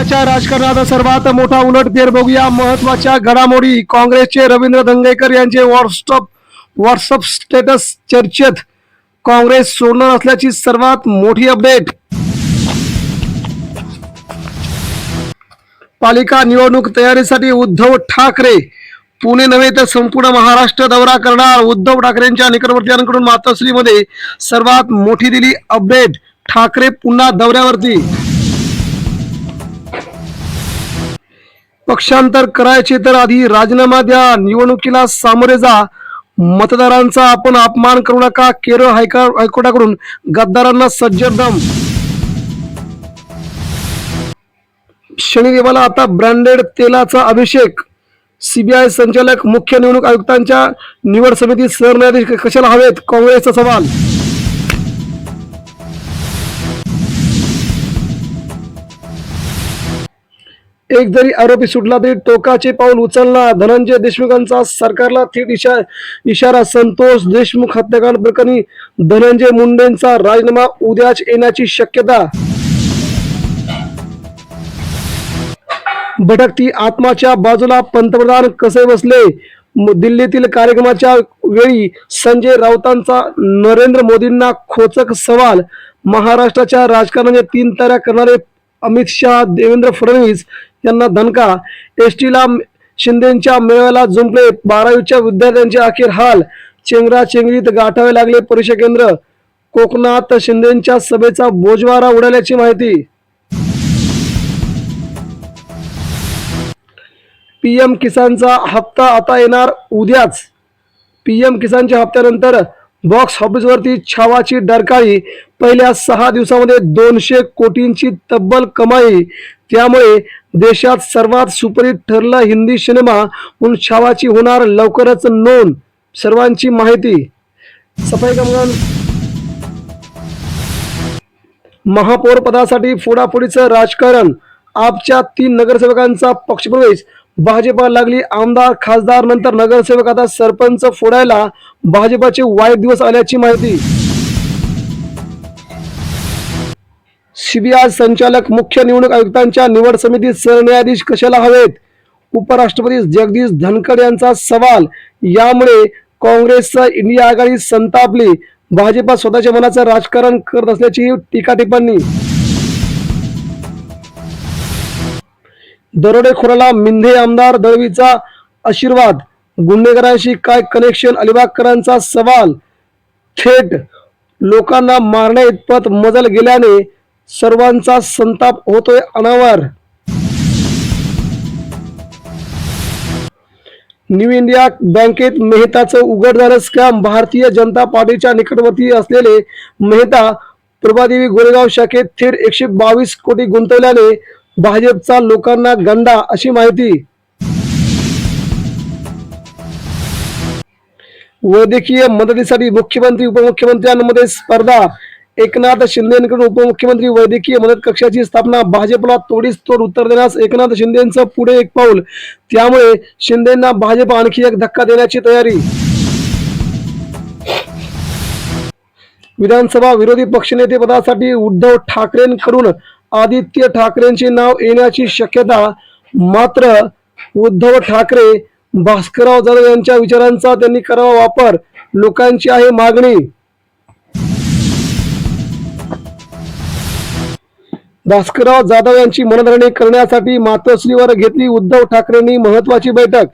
राज्याच्या राजकारणाचा सर्वात मोठा उलटफेर बघूया महत्त्वाच्या घडामोडी. काँग्रेसचे रवींद्र धंगेकर यांचे व्हॉट्सअप व्हॉट्सअप स्टेटस चर्चेत. काँग्रेस सोडणार असल्याची सर्वात मोठी अपडेट पालिका निवडणूक तयारीसाठी उद्धव ठाकरे. पुणे नव्हे तर संपूर्ण महाराष्ट्र दौरा करणार. उद्धव ठाकरेंच्या निकटवर्तीयांकडून मातोश्रीमध्ये सर्वात मोठी दिली अपडेट ठाकरे पुन्हा दौऱ्यावरती. पक्षांतर करायचे तर आधी राजीनामा द्या. निवडणुकीला सामोरे जा. मतदारांचा आपण अपमान करू नका. केरळ हायका हायकोर्टाकडून गद्दारांना सज्जर दम. शनिदेवाला आता ब्रँडेड तेलाचा अभिषेक. सीबीआय संचालक मुख्य निवडणूक आयुक्तांच्या निवड समितीत सरन्यायाधीश कशाला हवेत? काँग्रेसचा सवाल. एक जरी आरोपी सुटला तरी टोकाचे पाऊल उचलला. धनंजय देशमुखांचा सरकारला थेट इशा इशारा. संतोष देशमुख हत्याकांड प्रकरणी धनंजय मुंडेंचा राजीनामा उद्याच येण्याची शक्यता. भटकती आत्माच्या बाजूला पंतप्रधान कसे बसले? दिल्लीतील कार्यक्रमाच्या वेळी संजय राऊतांचा नरेंद्र मोदींना खोचक सवाल. महाराष्ट्राच्या राजकारणाचे तीन ताऱ्या करणारे अमित शहा देवेंद्र फडणवीस यांना धनका. एस टीला शिंदेच्या मेळाव्याला जुंपले. बारावीच्या विद्यार्थ्यांचे अखेर हाल. चेंगरा चेंगरीत गाठावे लागले परीक्षा केंद्र. कोकणात शिंदेच्या सभेचा बोजवारा उडाल्याची माहिती. पीएम किसानचा हप्ता आता येणार उद्याच. पीएम किसानच्या हप्त्यानंतर बॉक्स ऑफिसवरती छावाची डरकाळी. पहिल्या सहा दिवसामध्ये दोनशे कोटींची तब्बल कमाई. त्यामुळे देशात सर्वात सुपरहिट ठरला हिंदी सिनेमा म्हणून छावाची होणार लवकरच नोंद. सर्वांची माहिती. सफाई कामगार महापौर पदासाठी फोडाफोडीचं राजकारण. आपच्या तीन नगरसेवकांचा पक्षप्रवेश. भाजपा लागली आमदार खासदार नंतर नगरसेवक आता सरपंच फोडायला भाजपाचे वाईट दिवस आल्याची माहिती. सीबीआय संचालक मुख्य निवडणूक आयुक्तांच्या निवड समितीत सरन्यायाधीश कशाला हवेत? उपराष्ट्रपती जगदीश धनखड यांचा सवाल. यामुळे काँग्रेसचा इंडिया आघाडी संतापली. भाजपा स्वतःच्या मनाचं राजकारण करत असल्याची टीका टिप्पणी. दरोडेखोराला मिंधे आमदार दळवीचा आशीर्वाद गुन्हेगारांशी काय कनेक्शन अलिबागकरांचा सवाल. थेट लोकांना मारण्या इतपत मजल गेल्याने सर्वांचा संताप होतोय अनावर. न्यू इंडिया बँकेत मेहताचं उघड झालं स्कॅम. भारतीय जनता पार्टीच्या निकटवर्ती असलेले मेहता प्रभादेवी गोरेगाव शाखेत थेट एकशे बावीस कोटी गुंतवल्याने भाजपचा लोकांना गंडा अशी माहिती वैद्यकीय मदतीसाठी मुख्यमंत्री उपमुख्यमंत्र्यांमध्ये स्पर्धा. एकनाथ शिंदेकडून उपमुख्यमंत्री वैद्यकीय मदत कक्षाची स्थापना. भाजपला तोडीस तोड उत्तर देण्यास एकनाथ शिंदेचं पुढे एक पाऊल. त्यामुळे शिंदेना भाजप आणखी एक धक्का देण्याची तयारी. विधानसभा विरोधी पक्षनेते पदासाठी उद्धव ठाकरेंकडून आदित्य ठाकरेंचे नाव येण्याची शक्यता. मात्र उद्धव ठाकरे भास्करराव जाधव यांच्या विचारांचा त्यांनी करावा वापर. लोकांची आहे मागणी. भास्करराव जाधव यांची मनधरणी करण्यासाठी मातोश्रीवर घेतली उद्धव ठाकरेंनी महत्वाची बैठक.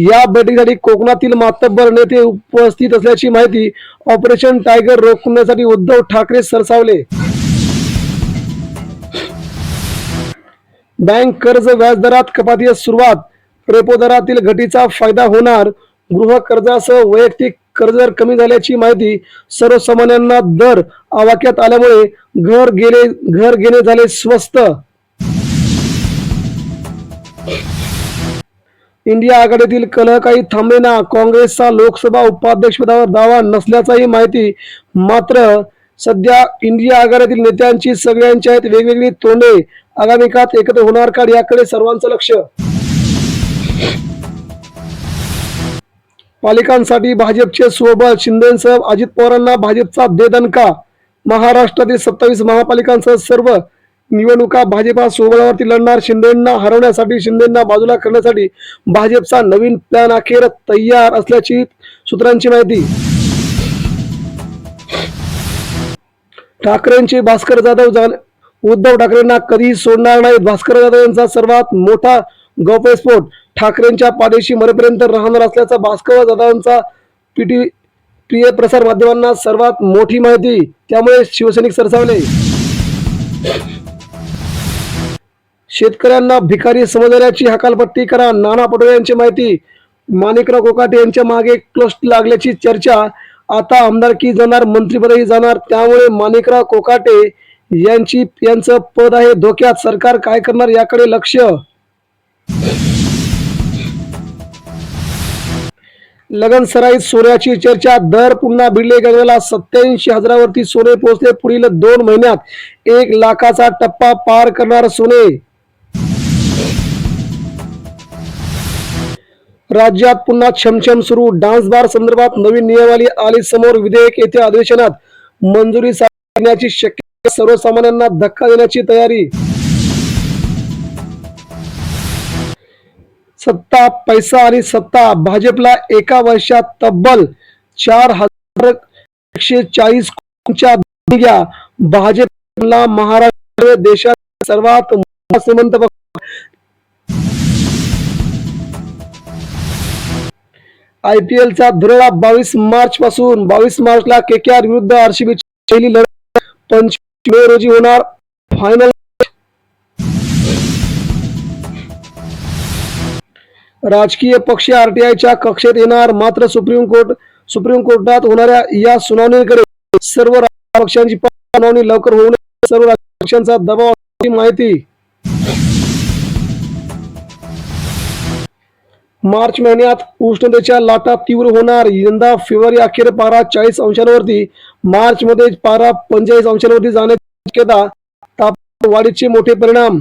या बैठकीसाठी कोकणातील मातब्बर नेते उपस्थित असल्याची माहिती ऑपरेशन टायगर रोखण्यासाठी उद्धव ठाकरे सरसावले. बँक कर्ज व्याजदरात कपातीस सुरुवात. रेपो दरातील घटीचा फायदा होणार. गृह कर्जासह वैयक्तिक कर्ज दर कमी झाल्याची माहिती सर्वसामान्यांना दर आवाक्यात आल्यामुळे घर गेले घर गेले झाले स्वस्त. इंडिया आघाडीतील कलह काही थांबेना काँग्रेसचा लोकसभा उपाध्यक्षपदावर दावा नसल्याचाही माहिती मात्र सध्या इंडिया आघाडीतील नेत्यांची सगळ्यांची आहेत. वेगवेगळी तोंडे आगामी काळात एकत्र होणार का याकडे सर्वांचं लक्ष. पालिकांसाठी भाजपचे सोबत शिंदेसह अजित पवारांना भाजपचा देदणका महाराष्ट्रातील सत्तावीस महापालिकांसह सर्व निवडणुका भाजपा सोबळावरती लढणार. शिंदेंना हरवण्यासाठी शिंदेंना बाजूला करण्यासाठी भाजपचा नवीन प्लॅन अखेर तयार असल्याची सूत्रांची माहिती. ठाकरेंचे भास्कर जाधव जाण उद्धव ठाकरेंना कधीही सोडणार नाहीत. भास्कर जाधव यांचा सर्वात मोठा गौप्यस्फोट ठाकरेंच्या पाठीशी मरेपर्यंत राहणार असल्याचा भास्कर जाधवांचा पीटी प्रिय प्रसार माध्यमांना सर्वात मोठी माहिती त्यामुळे शिवसैनिक सरसावले. शेतकऱ्यांना भिकारी समजण्याची हकालपट्टी करा नाना पटोले यांची माहिती. माणिकराव कोकाटे यांच्या मागे क्लस्ट लागल्याची चर्चा. आता आमदारकी जाणार मंत्रीपदही जाणार त्यामुळे माणिकराव कोकाटे यांची यांचं पद आहे धोक्यात. सरकार काय करणार याकडे लक्ष. लगन सराईत सोन्याची चर्चा. दर पुन्हा भिडले गगनाला सत्याऐंशी हजारावरती सोने पोहोचले. पुढील दोन महिन्यात एक लाखाचा टप्पा पार करणार सोने. राज्यात पुन्हा छमछम सुरू. डान्स बार संदर्भात नवीन नियमावली आली समोर. विधेयक येत्या अधिवेशनात मंजुरी करण्याची शक्यता सर्वसामान्यांना धक्का देण्याची तयारी. सत्ता पैसा आणि सत्ता. भाजपला एका वर्षात तब्बल चार हजार एकशे चाळीस कोटींच्या भाजपला महाराष्ट्र देशात सर्वात मोठा श्रीमंत पक्ष. आय पी एलचा धुरळा बावीस मार्च पासून बावीस मार्चला केके आर विरुद्ध आरसीबी पहिली लढत. पंचवीस मे रोजी होणार. फायनल राजकीय पक्ष आरटीआयच्या कक्षेत येणार मात्र सुप्रीम कोर्ट सुप्रीम कोर्टात होणाऱ्या या सुनावणीकडे सर्व पक्षांची सुनावणी लवकर होऊ नये. सर्व पक्षांचा दबाव माहिती. मार्च महिन्यात उष्णतेच्या लाटा तीव्र होणार. यंदा फेब्रुवारी अखेर पारा चाळीस अंशांवरती. मार्च मध्ये पारा पंचेचाळीस अंशांवरती जाण्याची शक्यता तापमान वाढीचे मोठे परिणाम.